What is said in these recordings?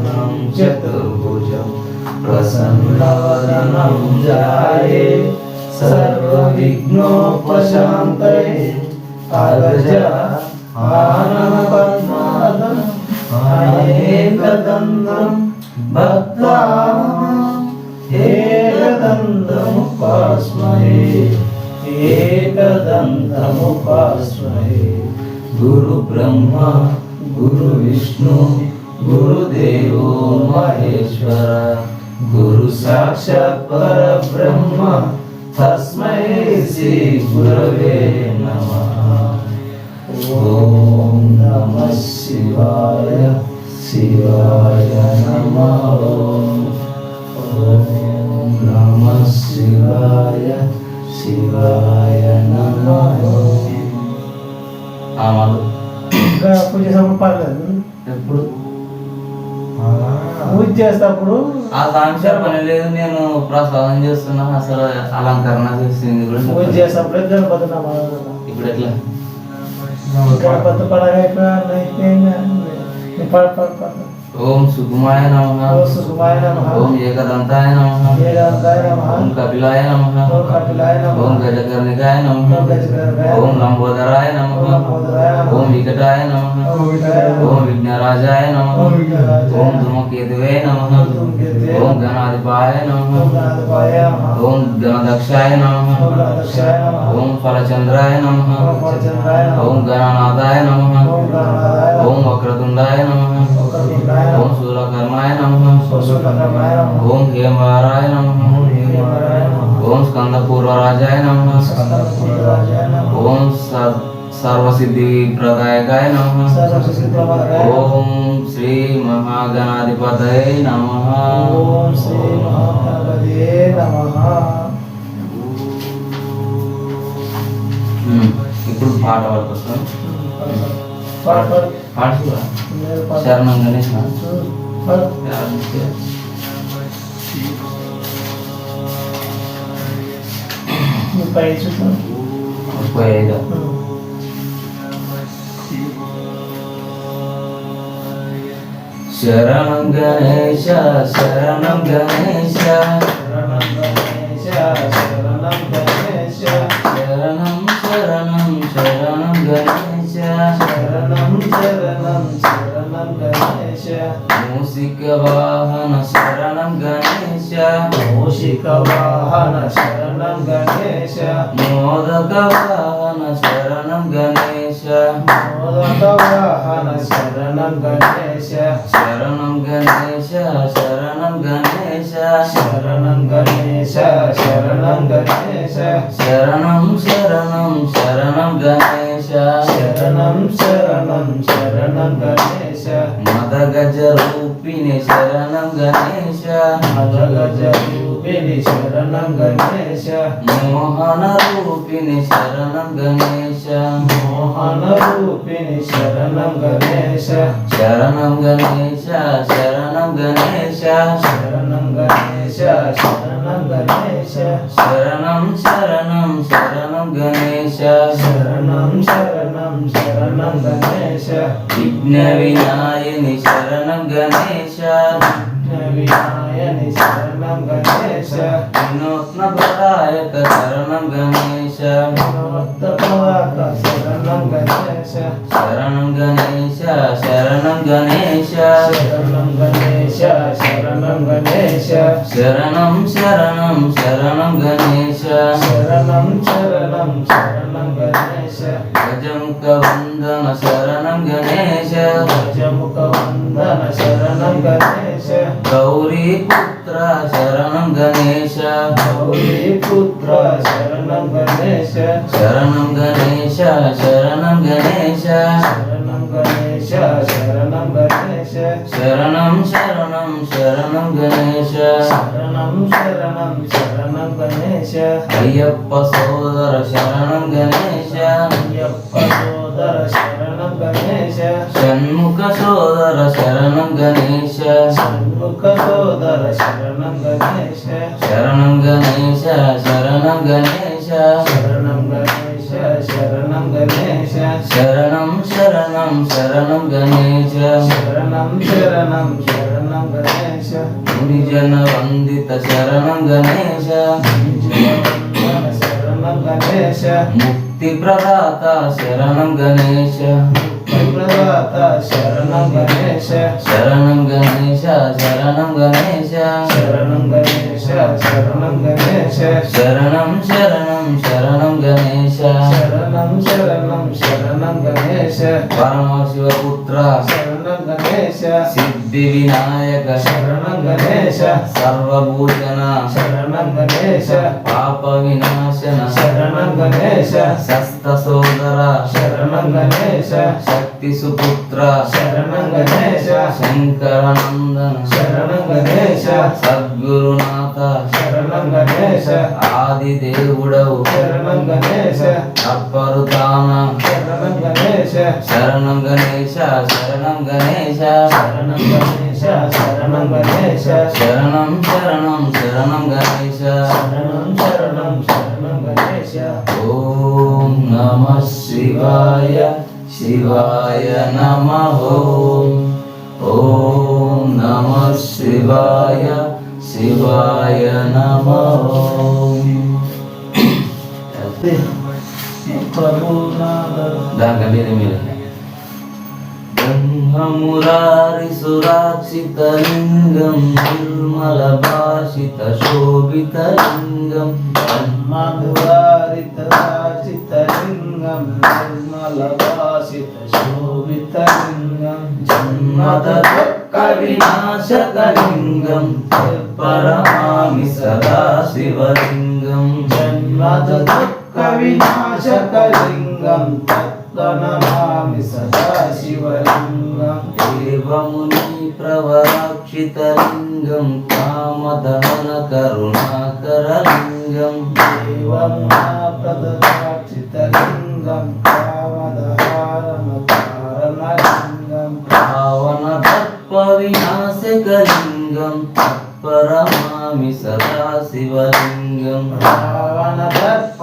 शुक्लाम्बरधरं चतुर्भुजं प्रसन्नवदनं जाये। सर्वविघ्नोपशान्तये अगजा आनन्दपद्मादं अनेकदन्तं भक्तानाम् एकदन्तमुपास्महे एकदन्तमुपास्महे। गुरुब्रह्मा गुरुविष्णु गुरुदेवो महेश्वर गुरु साक्षात् परब्रह्म तस्मै श्री गुरवे नमः। ओम नमः शिवाय शिवाय नमः। ॐ नमः शिवाय शिवाय नमः। आमादो। पूजा सब पालन చేసేటప్పుడు ఆ సాంక్షార్ పని లేదు నేను ప్రసాదం చేస్తున్నా అసలు అలంకరణ చేసింది పూజ. చేసేటప్పుడు గణపతి ఇప్పుడు ఎట్లా? గణపతి పడగ అయిపోయింది పడ పడ పడ ఓం సుకుమాయ నమ ఓం సుకుమాయ నమః. ఓం ఏకదంతాయ నమ ఏకాంతాయ నమః. ఓం కపిలాయ నమ ఓం కపిలాయ నమః. ఓం గజకర్ణికాయ నమ ఓం గజకర్ణికాయ ఓం లంబోదరాయ నమ ఓం లంబోదరాయ నమః. ఓం వికటాయ నమ ఓం వికటాయ నమః. ఓం విఘ్నరాజాయ నమ ఓం విఘ్నరాజాయ ఓం నమః. ధూమకేతువే నమ సర్వసిద్ధి ప్రదాయకాయ నమ సర్వసిద్ధిప్రదాయకాయ నమః. ఓం శ్రీ మహాగణాధిపతయ నమ ఓం శ్రీ మహాగణపతియే నమః ఇప్పుడు పాట పడుతుంది పాడు, పాడు. పాట చూడా నేను పాడు. శరణం గణేష్ పాడు. నువ్వు పై చూపు. శరణం గణేశ శరణం గణేశ శరణం గణేశ, శరణం గణేశ, శరణం శరణం శరణం గణేశ శరణం శరణం శరణం గణేశ మూసిక వాహన శరణం గణేశ మూషిక వాహన శరణం గణేశ మోదక వాహన శరణం గణేశ మోదక వాహన శరణం గణేశ శరణం గణేశ శరణం గణేశ శరణం గణేశ శరణం గణేశ. శరణం శరణం శరణం గణేశ. శరణం శరణం శరణం గణేశ. మద గజ రూపిణి శరణం గణేశ. మదగజ రూపిణి శరణం గణేశ. మోహన రూపిణి శరణం గణేశ. మోహన రూపిణి శరణం గణేశ శరణం గణేశ శరణం గణేశ శరణం గణేశ శరణం గణేశ శరణం శరణం శరణం గణేశ. శరణం శరణం శరణం గణేశ. విఘ్న వినాయని శరణం గణేశ. వినాయని శరణం గణేశ. వినూత్న ప్రదాయక శరణం గణేశ. వినోత్తపవాక శరణం గణేశ శరణం గణేశ. శరణం గణేశ శరణం గణేశ శరణం గణేశ శరణం శరణం శరణం గణేశ శరణం శరణం శరణం గణేశ గజముఖ వందన శరణం గణేశ గజముఖ వందన శరణం గణేశ గౌరీ పుత్ర శరణం గణేశ గౌరీ పుత్ర శరణం గణేశ. శరణం గణేశ. శరణం గణేశ శరణం గణేశ. శరణం గణేశ శరణం శరణం శరణం గణేశ. శరణం శరణం శరణం గణేశ. అయ్యప్ప సోదర శరణం గణేశ. అయ్యప్ప సోదర శరణం గణేశ. షణ్ముఖ సోదర శరణం గణేశ. షణ్ముఖ సోదర శరణం గణేశ. శరణం గణేశ శరణం గణేశ. శరణం గణేశ. శరణం గణేశ శరణం శరణం శరణం గణేశ శరణం శరణం శరణం గణేశ మునిజన వందిత శరణం గణేశ శరణం గణేశ ముక్తి ప్రదాత శరణం గణేశ ప్రదాత శరణం గణేశ శరణం గణేశ శరణం గణేశ శరణం గణేశ శరణం గణేశ శరణం శరణం శరణం గణేశ గణేశ పరమశివపుత్ర శరణం గణేశ సిద్ధి వినాయక శరణం గణేశ సర్వభూషణ శరణం గణేశ పాప వినాశన శరణం గణేశ శస్త సోదర శరణం గణేశ శక్తి సుపుత్ర శరణం గణేశ శంకరనందన శరణం గణేశ సద్గురునాథ శరణం గణేశ ఆది దేవుడవు శరణం గణేశ అప్పరుతాన శరణం గణేశ శరణం గణేశ శరణం గణేశ శరణం గణేశ శరణం గణేశ శరణం శరణం శరణం గణేశ శరణం శరణం శరణం గణేశ ఓం నమ శివాయ శివాయ నమ ఓం నమ శివాయ శివాయ నమ ప్రభునాథ దానికంటే ఇది మీరు బ్రహ్మమురారి సురాక్షితలింగం నిర్మల భాషిత శోభితలింగం మధురారిత చిత్తలింగం నిర్మల భాసిత శోభితలింగం జన్మద కవినాశకలింగం పరమామి సదా శివలింగం. జన్మద దుఃఖ వినాశకలింగం తత్వనమామి సదా శివలింగం దేవముని ప్రవరాక్షితలింగం కామదహన కరుణాకరలింగం. దేవమునా ప్రదక్షితలింగం కామదహారమ కారణలింగం పావన దర్ప వినాశకలింగం తత్పరమామి సదా శివలింగం రావణ దర్ప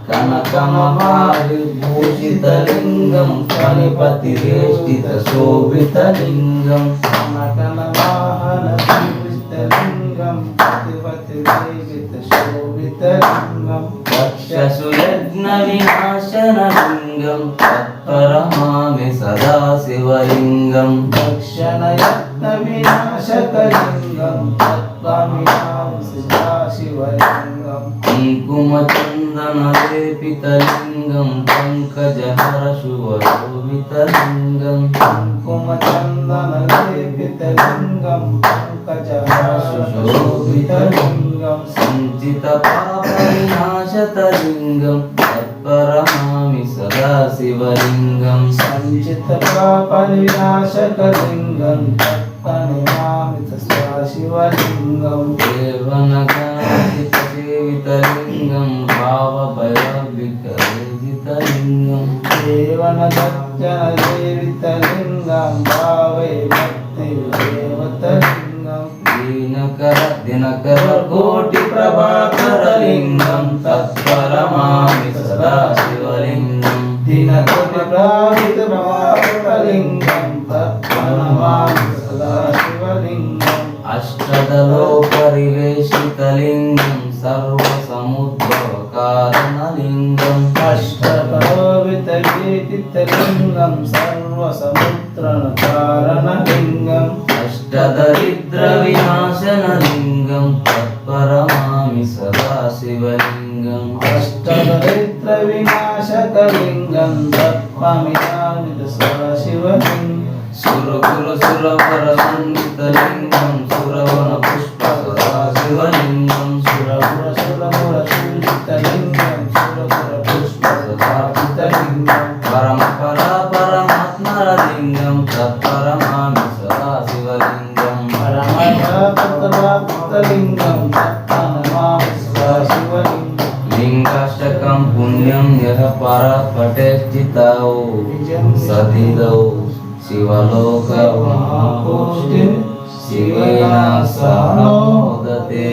కనకమహావిభూషితలింగం ఫణిపతిరేష్టిత శోభితలింగం. కనకనవాహన పూజితలింగం పతిపతివేషిత శోభితలింగం. దక్షసుయజ్ఞ వినాశనలింగం తత్పరమామి సదా శివలింగం దక్షిణయత్న వినాశకలింగం తత్వమినాం कुङ्कुमचन्दनलेपितलिङ्गं पङ्कजहरशुभशोभितलिङ्गं कुङ्कुमचन्दनलेपितलिङ्गं पङ्कजहरशुशोभितलिङ्गं सञ्चितपापविनाशतलिङ्गं तत्परमामि सदा शिवलिङ्गं सञ्चितपापविनाशकलिङ्गं लिंगम వినాశకలింగం తత్వమినామిత సదాశివలింగం సురకుల సురవర సంగీతలింగం సురవన పుష్ప సదా శివలింగం సురపుర సురపుర పూజితలింగం సురపుర పుష్ప సదాచితలింగం సతిరౌ శివలోకమాపోష్టి శివేన సహోదతే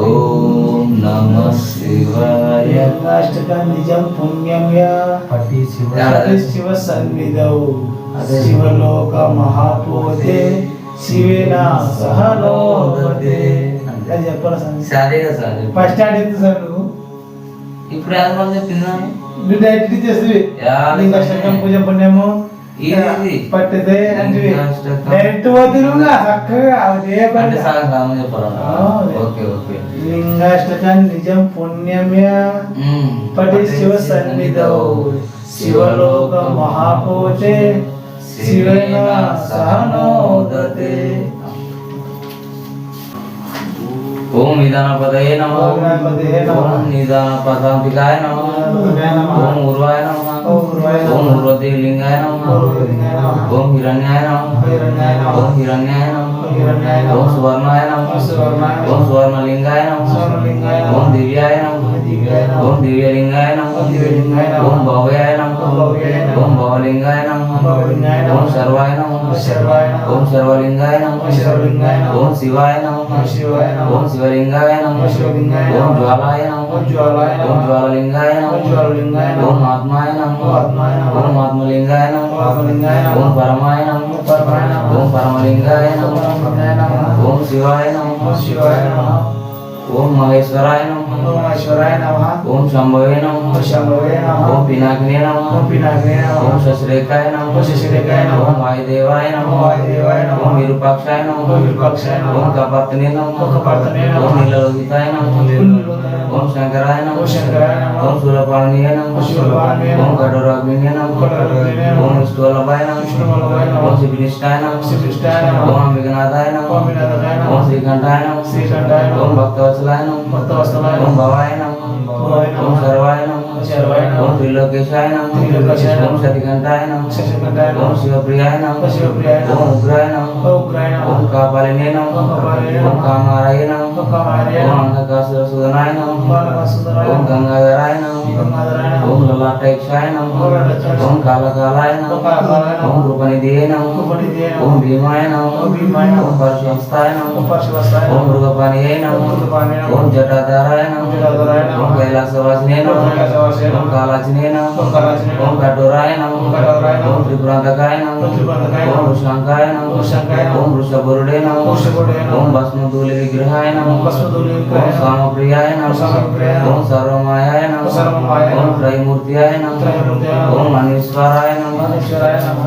ఓం నమ శివాయ. అష్టాష్టకం పుణ్యం యా. పటి శివ శివ సన్నిధౌ. శివలోక మహాపోతే శివేన సహలోకతే చెప్పాలి సార్ అదే కదా సార్. ఫస్ట్ ఆడింది సార్ ఇప్పుడు ఏదో చెప్పిందా నువ్వు డైరెక్ట్ పూజ పుణ్యము. పట్టితే చక్కగా అదే పని. Okay okay. లింగాష్టకం నిజం పుణ్యమ్య మ్మ్. పటి శివ సన్నిధౌ. శివలోక మహాపోతే శివేన సహనోదతే. ఓం నిదానపదయే నమ ఓం గణపతయే నమః. ఓం నిదానపదాంతికాయ నమ నిదానపదాయ నమః. ఓం ఉర్వాయ నమ ఓం ఉర్వాయ నమః. ఓం ఉర్వదేవలింగాయ నమ ఓం ఉర్వదేవలింగాయ నమః. ఓం హిరణ్యాయ నమ హిరణ్యాయ నమః. ఓం హిరణ్యాయ నమ ఓం హిరణ్యాయ నమః. నమః. ఓం భవలింగాయ నమ ఓం భవలింగాయ నమః. ఓం సర్వాయ నమ ఓం సర్వాయ నమః. ఓం సర్వలింగాయ నమ ఓం సర్వలింగాయ నమః. ఓం శివాయ నమ ఓం శివాయ నమః. ఓం శివలింగాయ నమ ఓం శివలింగాయ నమః. ఓం జ్వాలాయ నమ ఓం జ్వాలాయ నమః. ఓం జ్వాలలింగాయ నమ ఓం జ్వాలలింగాయ నమః. ఓం ఆత్మాయ నమ ఓం ఆత్మాయ నమః. ఓం ఆత్మలింగాయ నమ ఓం ఆత్మలింగాయ నమః. ఓం పరమాయ నమ ఓం పరమాయ నమః. ఓం పరమలింగాయ నమ ఓం పరమలింగాయ నమః. ఓం శివాయ నమ ఓం శివాయ నమః. ఓం మహేశ్వరాయ నమ ఓం ఐశ్వరాయ నమః. ఓం శంభవే నమ ఓం శంభవే నమః. ఓం పినాకినే నమ ఓం పినాకినే నమః. ఓం శశిరేఖాయ నమ ఓం శశిరేఖాయ నమః. ఓం వాయుదేవాయ నమ ఓం వాయుదేవాయ నమః. ఓం విరూపాక్షాయ నమ ఓం విరూపాక్షాయ నమః. ఓం కపర్తనే నమ ఓం కపర్తనే నమః. ఓం నీలలోహితాయ నమ ఓం నీలలోహితాయ నమః. ఓం శంకరాయ నమ ఓం శంకరాయ నమః. ఓం శూలపాణియ నమ ఓం శూలపాణియ నమః. ఓం కఠోరాగ్నియ నమ ఓం కఠోరాగ్నియ నమః. ఓం విష్ణువల్లభాయ నమ విష్ణువల్లభాయ నమః. ఓం శివనిష్టాయ నమ శివనిష్టాయ నమః. ఓం అంబికనాథాయ నమ ఓం అంబికనాథాయ నమః. ఓం శ్రీకంఠాయ నమ శ్రీకంఠాయ నమః. ఓం భక్తవత్సలాయ నమ భక్తవత్సలాయ ఓం నమః. భవాయ నమ భవాయ నమః. ఓం సర్వాయ నమ ఓం సర్వాయ నమః. ఓం త్రిలోకేశాయ నమ త్రిలోకేశాయ నమః. ఓం శతికంఠాయ నమ శశికంఠాయ నమః. ఓం శివప్రియాయ నమ ఓం శివప్రియాయ నమః. ఓం ఉగ్రాయ నమ ఓం ఉగ్రాయ నమః. ఓం కాపాలినే నమ ఓం కాపాలినే ఓం నమః. కామారాయ నమ ఓం కామారాయ ఓం నమః. అంధకాసుర సుదనాయ నమ ఓం అంధకాసురసుదనాయ ఓం నమః. గంగాధరాయ నమ గంగాధరాయ నమః. ఓం లలాటేక్షాయ నమ ఓం లలాటేక్షాయ నమః. ఓం కాలకాలాయ నమ ఓం కాలకాలాయ నమః. ఓం రూపనిధియే నమ రూపనిధియే నమః. ఓం భీమాయ నమ ఓం భీమాయ నమః. ఓం పరశువస్తాయ నమ ఓం పరశువస్తాయ నమః. ఓం మృగపాణియే నమ ఓం మృగపాణియే నమః. ఓం జటాధారాయ నమ ఓం జటాధారాయ నమః. ఓం కైలాసవాసినే నమ ఓం కైలాసవాసినే నమః. ఓం కాలాచినే నమ ఓం కాలాచినే నమః. ఓం కఠోరాయ నమ ఓం కఠోరాయ నమః. ఓం త్రిపురాంతకాయ నమ ఓం త్రిపురాంతకాయ ఓం నమః. వృషాంకాయ నమ ఓం వృషాంకాయ నమః. ఓం వృషభరుడే నమ ఓం వృషభరుడే నమః. ఓం భస్మధూలి విగ్రహాయ నమ ఓం భస్మధూళి విగ్రహాయ ఓం నమః. స్వామప్రియాయ నమ ఓం స్వామప్రియాయ నమః. ఓం సర్వమాయాయ నమ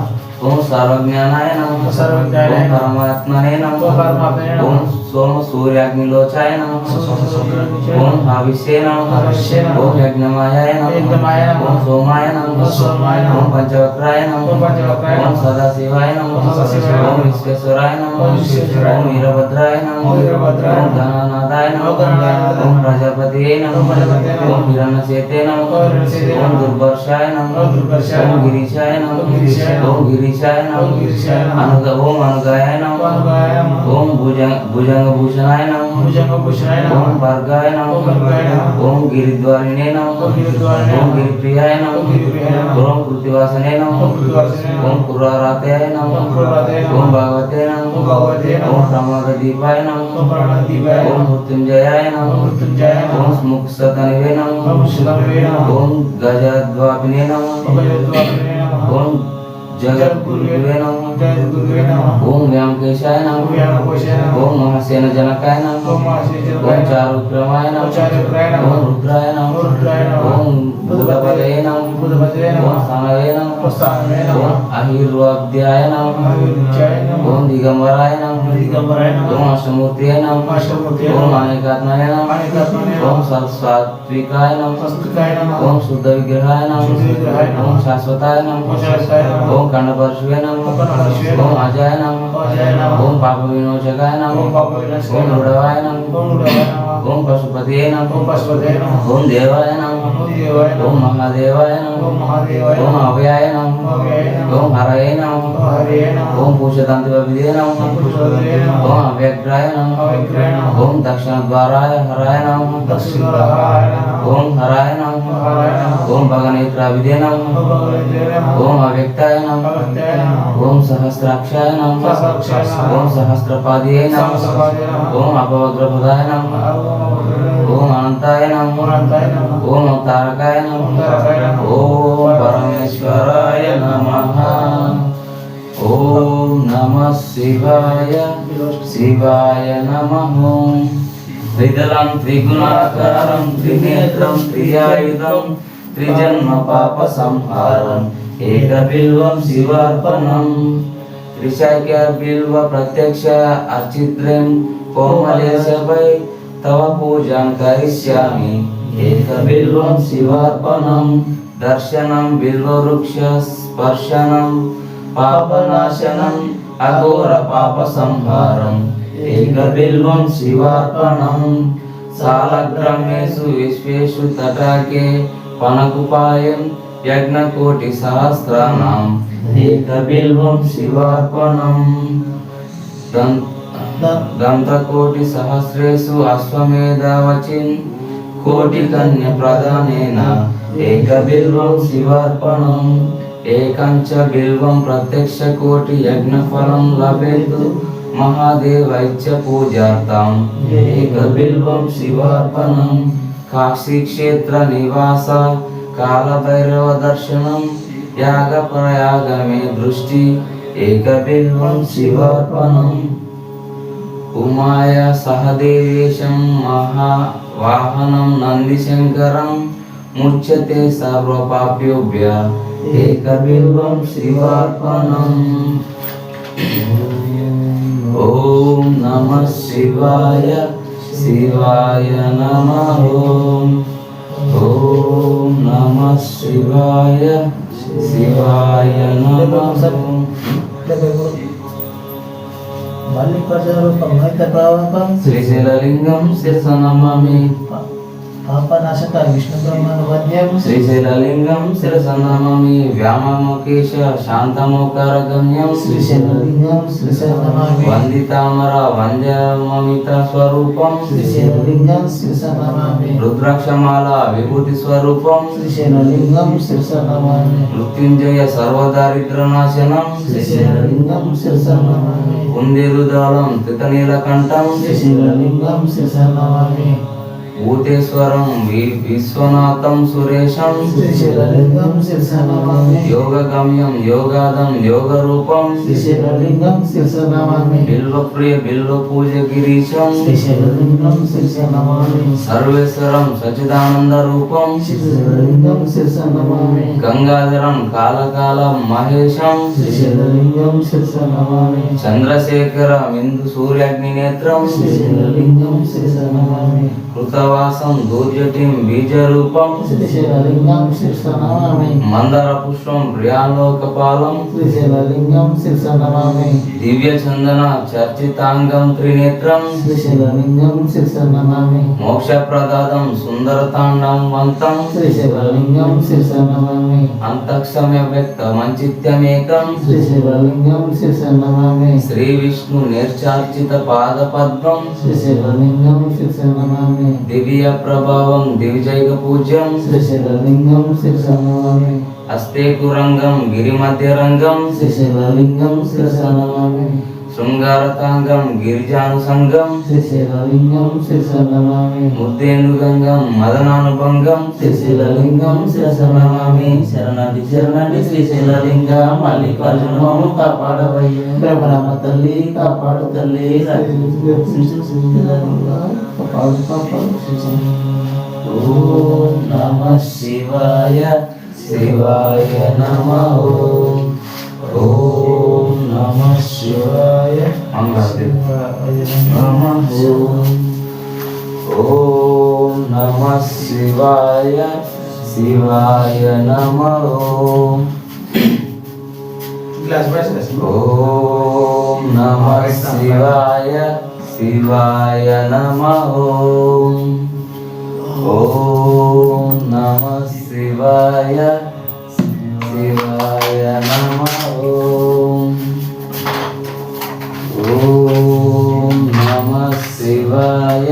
ఓం సర్వమాయాయ నమః. ఓం త్రైమూర్తియాయ నమ త్రైమూర్తియాయ నమః. ఓం అనీశ్వరాయ నమ ఈశ్వరాయ నమః. ఓం సర్వజ్ఞానాయ నమ ఓం సర్వజ్ఞానాయ ఓం నమః. పరమాత్మనే నమ ఓం పరమాత్మనే నమః. ఓం సోమ సూర్యాగ్నిలోచాయ నమ సోమ సూర్యాగ్నిలోచాయ ఓం హవిష్యే నమ హవిష్యే నమః. ఓం యజ్ఞమాయాయ నమ యజ్ఞమాయాయ నమః. ఓం సోమాయ నమ ఓం సోమాయ నమః. ఓం పంచవక్రాయ నమ ఓం పంచవక్రాయ ఓం నమః. సదాశివాయ నమ ఓం సదాశివాయ నమః. ఓం విశ్వేశ్వరాయ నమ ఓం విశ్వేశ్వరాయ ఓం నమః. వీరభద్రాయ నమ ఓం వీరభద్రాయ ఓం నమః. గణనాథాయ నమ ఓం గణనాథాయ నమః. ఓం ప్రజాపతియే నమ ఓం ప్రజాపతియే నమః. ఓం హిరణ్యసేతే నమ ఓం హిరణ్యసేతే ఓం నమః. దుర్భర్షాయ నమ ఓం దుర్భర్షాయ ఓం నమః. గిరీశాయ నమ ఓం గిరీశాయ నమః. ఓం గిరీశాయ నమ ఓం గిరీశాయ నమః. అనుగ ఓం అనుగాయ నమ ఓం అనుగాయ నమః. ఓం భుజంగ భుజంగ భూషణాయ నమ భుజంగభూషణాయ నమః. ఓం భర్గాయ నమ ఓం భర్గాయ నమః. ఓం గిరిద్వారిణే నమ ఓం గిరిద్వారిణే ఓం నమః. గిరిప్రియాయ నమ ఓం గిరిప్రియాయ నమః. ఓం కృతివాసనే నమ ఓం కృతివాసనే నమః. ఓం కుర్రారాతయాయ నమ ఓం కుర్రారాతయాయ నమః. ఓం భగవతే నమ ఓం భగవతే నమః. ఓం ప్రమాద దీపాయ నమ ఓం ప్రాణదీపాయ ఓం నమః. మృత్యుంజయాయ నమ ఓం మృత్యుంజయాయ నమః. ఓం స్ముక్సతనివే నమ ఓం శుభమే నమః. ఓం గజద్వాపినే నమ ఓం గజద్వాపినే నమః. ఓం జగద్గురువే నమ జగద్గురువే నమః. ఓం వ్యామకేశాయ నమ ఓం వ్యామకేశాయ నమః. ఓం మహాసేన జనకాయ నమ ఓం మహాసేనజనకాయ ఓం నమః. చారుక్రమాయ నమ ఓం చారుక్రమాయ నమః. ఓం రుద్రాయ నమ ఓం రుద్రాయ నమః. ఓం బుధపదయ నమ బుధపదయ నమః. ఓం స్థానవే నమ ఓం పశుపతే నమ ఓం పశుపతే నమః. ఓం దేవాయ నమ ఓం దేవాయ. ఓం మహాదేవాయ నమ ఓం మహాదేవాయ ఓం. అవ్యాయ నమ ఓం హరయ నమ ఓం హరయే నమః. ఓం పూషదంతి విదే నమ ఓం అవ్యగ్రాయ నమ అవ్యగ్రాయ నమః. ఓం దక్షిణ ద్వారాయ హరాయ నమ. ఓం హరాయ నమ హరాయ నమః. ఓం భగనేత్ర విదే నమ ఓం అవ్యక్తాయ నమ. ఓం సహస్రాక్షాయ నమ. ఓం నమః. ఓం అపవగ్రపదాయ నమ ఓం అనంతాయ నమ. ఓం తారకాయ నమ. ఓం పరమేశ్వరాయ నమ. ఓం నమ శివాయ. శివాయ నమ. త్రిదలం త్రిగుణాకారం త్రినేత్రం త్రియాయుధం త్రిజన్మ పాప సంహారం ఏక బిల్వం శివార్పణం త్రిశాఖ్య బిల్వ ప్రత్యక్ష అర్చిత్రం కోమలేశపై తవ పూజాం కరిష్యామి ఏక బిల్వం శివార్పణం దర్శనం బిల్వవృక్ష స్పర్శనం పాపనాశనం అఘోర పాప సంహారం ఏక బిల్వం శివార్పణం సాలగ్రామేషు విశ్వేషు దంతకోటి సహస్రేషు అశ్వమేధావచిన్ కోటి కన్య ప్రధానేన ఏక బిల్వం శివార్పణం ఏకంచ బిల్వం ప్రత్యక్ష కోటి యజ్ఞ ఫలం లభేతు మహాదేవైత్య పూజార్థం ఏక బిల్వం శివార్పణం కాశీక్షేత్ర నివాస కాలభైరవ దర్శనం యాగ ప్రయాగమే దృష్టి. ఏక బిల్వం శివార్పణం. ఉమాయ సహదేవేశం మహా వాహనం నందిశంకరం ముచ్యతే సర్వపాప్యోభ్య ఏకబిల్వం శివార్పణం. ఓం నమ శివాయ శివాయ నమ ఓం. ఓం నమ శివాయ శివాయ నమ మల్లికార్జున రూపం నైత ప్రావకం శ్రీశైలలింగం శిరస నమామి పాపనాశక విష్ణు బ్రహ్మను వద్యం శ్రీశైలలింగం శిరస నమామి వ్యామముఖేశ శాంతమోకరగమ్యం శ్రీశైలలింగం శ్రీశైలనమామి వందితామర వంద్యమమిత స్వరూపం శ్రీశైలలింగం శ్రీశైలనమామి రుద్రాక్షమాల విభూతి స్వరూపం శ్రీశైలలింగం శ్రీశైలనమామి మృత్యుంజయ సర్వదారిద్రనాశనం శ్రీశైలలింగం శ్రీశైలనమామి కుందేరుదాలం తితనీలకంఠం శ్రీశైలలింగం శ్రీశైలనమామి భూతేశ్వరం వి- విశ్వనాథం సురేశం యోగగమ్యం యోగాదం యోగరూపం బిల్వప్రియ బిల్వ పూజ గిరీశం సర్వేశ్వరం సచిదానంద రూపం గంగాధరం కాలకాలం మహేశం చంద్రశేఖర ఇందు సూర్యాగ్ని నేత్రం కృతవాసం దూర్జటిం బీజరూపం శ్రీశైలలింగం శ్రీశైలనమామి మందర పుష్పం ప్రియాలోకపాలం శ్రీశైలలింగం శ్రీశైలనమామి దివ్య చందన చర్చితాంగం త్రినేత్రం శ్రీశైలలింగం శ్రీశైలనమామి మోక్షప్రదాదం సుందరతాండం వంతం శ్రీశైలలింగం శ్రీశైలనమామి అంతక్షమ్య వ్యక్త మంచిత్యమేకం శ్రీశైలలింగం శ్రీశైలనమామి శ్రీ విష్ణు నిర్చార్చిత పాద పద్మం శ్రీశైలలింగం శ్రీశైలనమామి దివ్య ప్రభావం దివిజైక పూజ్యం. శ్రీశైలలింగం శ్రీశైలనమామి అస్తే కురంగం గిరిమధ్య రంగం. శ్రీశైలలింగం శ్రీశైలనమామి శృంగారతాంగం గిరిజానుసంగం శ్రీశైలలింగం శ్రీశైలనమామి ముద్దేందుగంగం మదనానుభంగం శ్రీశైలలింగం శ్రీశైలనమామి శరణాది శరణాది శ్రీశైలలింగ మల్లికార్జున మమ్ము కాపాడవయ్య. బ్రహ్మరామ తల్లి కాపాడు తల్లి. ఓం నమ శివాయ శివాయ నమ ఓం శివాయ శివాయ నమ ఓం గ్లాస్ బ్రష్ ఓం నమ శివాయ శివాయ నమ ఓం ఓం నమ శివాయ శివాయ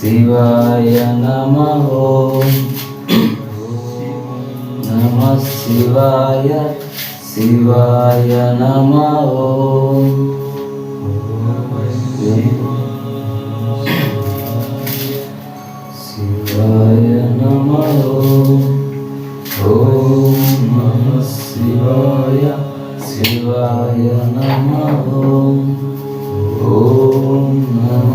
శివాయ నమ ఓం ఓం నమ శివాయ శివాయ నమ ఓం నమ శివాయ శివాయ నమ ఓం శివాయ నమ ఓం ఓం నమ శివాయ శివాయ నమ ఓం ఓం నమ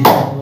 శివాయ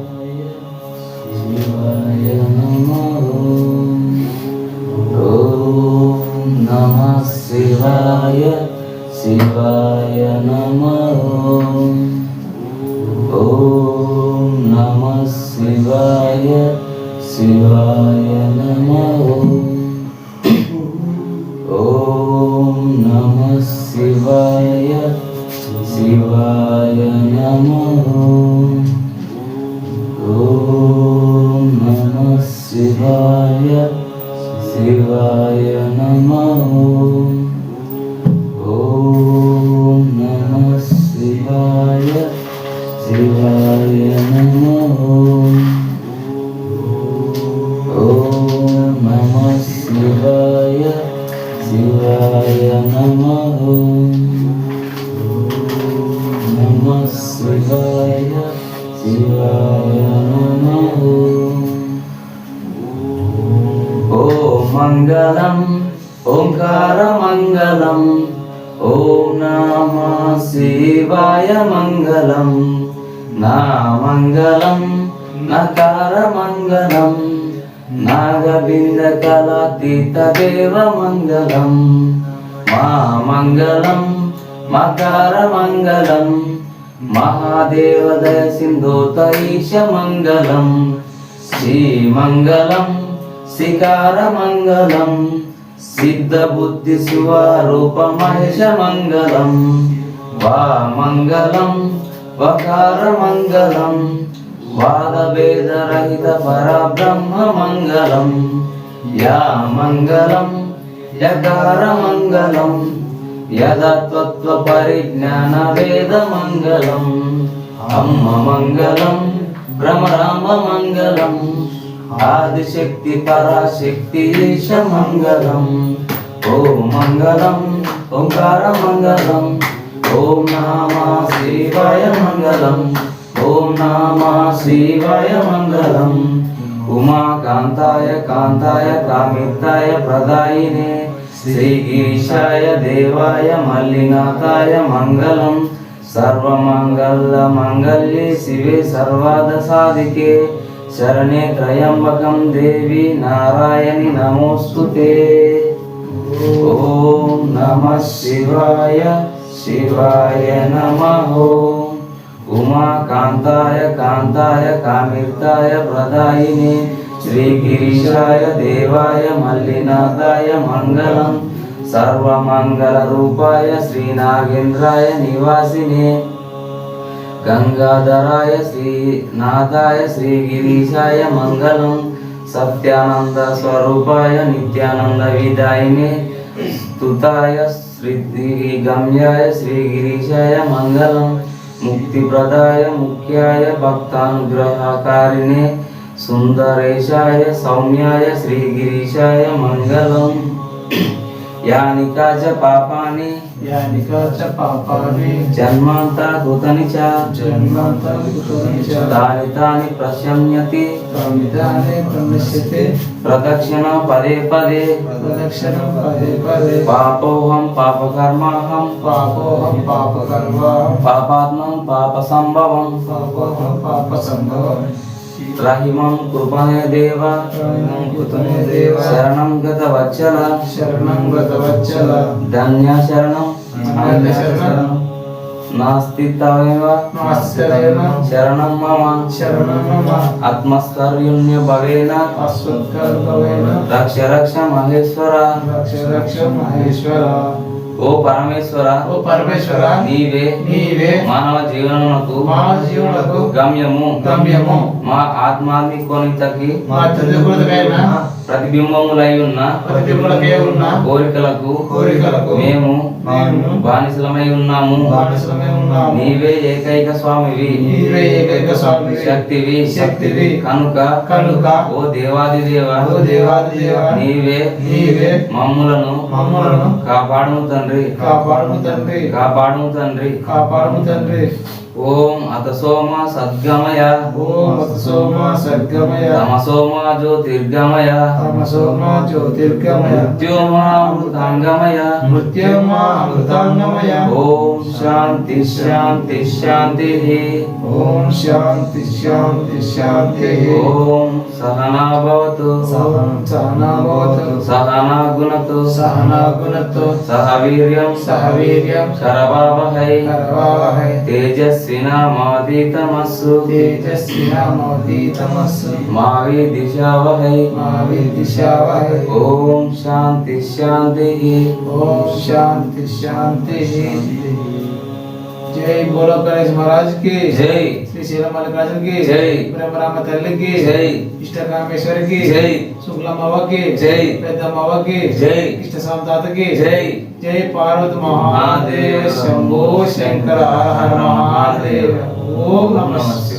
నాగబింద కళాతీత దేవ మంగళం మా మకార మంగళం మహాదేవదయ సింధోత ఈశ మంగళం శ్రీమంగళం శికారమంగళం సిద్ధబుద్ధి శివారూప మహేశ మంగళం వామంగళం వకారమంగళం వాదభేదరహిత పరబ్రహ్మ మంగళం యా మంగళం యకారమంగళం యదత్వత్వ పరిజ్ఞాన వేద మంగళం. అమ్మ మంగళం భ్రమరామ మంగళం ఆదిశక్తి పరాశక్తి ఈశ మంగళం. ఓం మంగళం ఓంకార మంగళం ఓం నామా శివాయ మంగళం ఓం నామా శివాయ మంగళం. ఉమాకాంతాయ కాంతాయ కామితాయ ప్రదాయినే శ్రీగీశాయ దేవాయ మల్లినాథాయ మంగళం సర్వమంగళ మంగళ్యే శివే సర్వాద సాధికే శరణే త్రయంబకం దేవి నారాయణి నమోస్తుతే ఓం నమ శివాయ శివాయ నమః ఉమాకాంతాయ కాంతాయ కామిర్తాయ ప్రదాయిని శ్రీగిరీశాయ దేవాయ మల్లినాథాయ మంగళం సర్వమంగళ రూపాయ శ్రీనాగేంద్రాయ నివాసిని గంగాధరాయ శ్రీనాథాయ శ్రీగిరీశాయ మంగళం సత్యానంద స్వరూపాయ నిత్యానంద విదాయిని స్తుతాయ శ్రీ గమ్యాయ శ్రీగిరీశాయ మంగళం मुक्तिप्रदाय मुख्याय भक्तानुग्रहकारिणे सुंदरेशा सौम्याय श्रीगिरीशाय मंगल यानिका च पापानि పాపాని జన్మాంతరకృతని చ తాని తాని ప్రశమ్యతి ప్రమిదానే ప్రమిష్యతే ప్రదక్షిణ పదే పదే ప్రదక్షిణం పదే పదే పాపోహం పాపకర్మాహం పాపోహం పాపకర్మ పాపాత్మం పాప సంభవం పాపోహం పాప సంభవం రహిమం కృపణే దేవ కృతమే దేవ శరణం గత వచ్చల శరణం గతవచ్చల ధన్య శరణం ధన్య శరణం. నాస్తి తవేవ శరణం మమ శరణం మమ. భవేన అశ్వత్కల్పవేన రక్ష రక్ష మహేశ్వర. రక్ష రక్ష మహేశ్వర. ఓ పరమేశ్వర ఓ పరమేశ్వర నీవే నీవే మానవ జీవనమునకు మా జీవులకు గమ్యము. గమ్యము. మా ఆత్మాత్మికోనితకి మా తల్లిదండ్రులకైన ప్రతిబింబములై ఉన్న ప్రతిములకే ఉన్న కోరికలకు కోరికలకు మేము మేము బానిసలమై ఉన్నాము. బానిసలమై ఉన్నాము. నీవే ఏకైక స్వామివి. నీవే ఏకైక స్వామి శక్తివి. శక్తివి. కనుక కనుక ఓ దేవాది దేవ ఓ దేవాది దేవ నీవే నీవే మమ్ములను మమ్మలను కాపాడుము తండ్రి. కాపాడుము తండ్రి. కాపాడుము తండ్రి. కాపాడుము తండ్రి. ఓం అత సోమ సద్గమయ ఓం సోమ సద్గమయ తమ సోమ జ్యోతిర్గమయ తమ సోమ జ్యోతిర్గమయ మృత్యోమామృతాంగమయ మృత్యుమా అమృతాంగమయ ఓం శాంతి శాంతి శాంతి ఓం శాంతి శాంతి శాంతి ఓం సహనా భవతు. సహనం సహనా భవతు. సహనా గుణతు. సహనా గుణతో. సహ వీర్యం సహ వీర్యం కరవావహై కరవావహై తేజస్వినామాదీతమస్సు తేజస్వినామోదీతమస్సు మావి దిశావహై. మా విదిశావహై ఓం శాంతి శాంతి. ఓం శాంతి శాంతి. जय बोलो गणेश महाराज की। जय। श्री श्रीराम मल्लिकार्जुन की। जय। ब्रह्म राम तल्ली की। जय। इष्ट कामेश्वर की। जय। शुक्ला मावा की। जय। पैद मावा की। जय। इष्ट सामदात की। जय। जय पार्वत महादेव। शंभो शंकर हर हर महादेव। ओम नमः।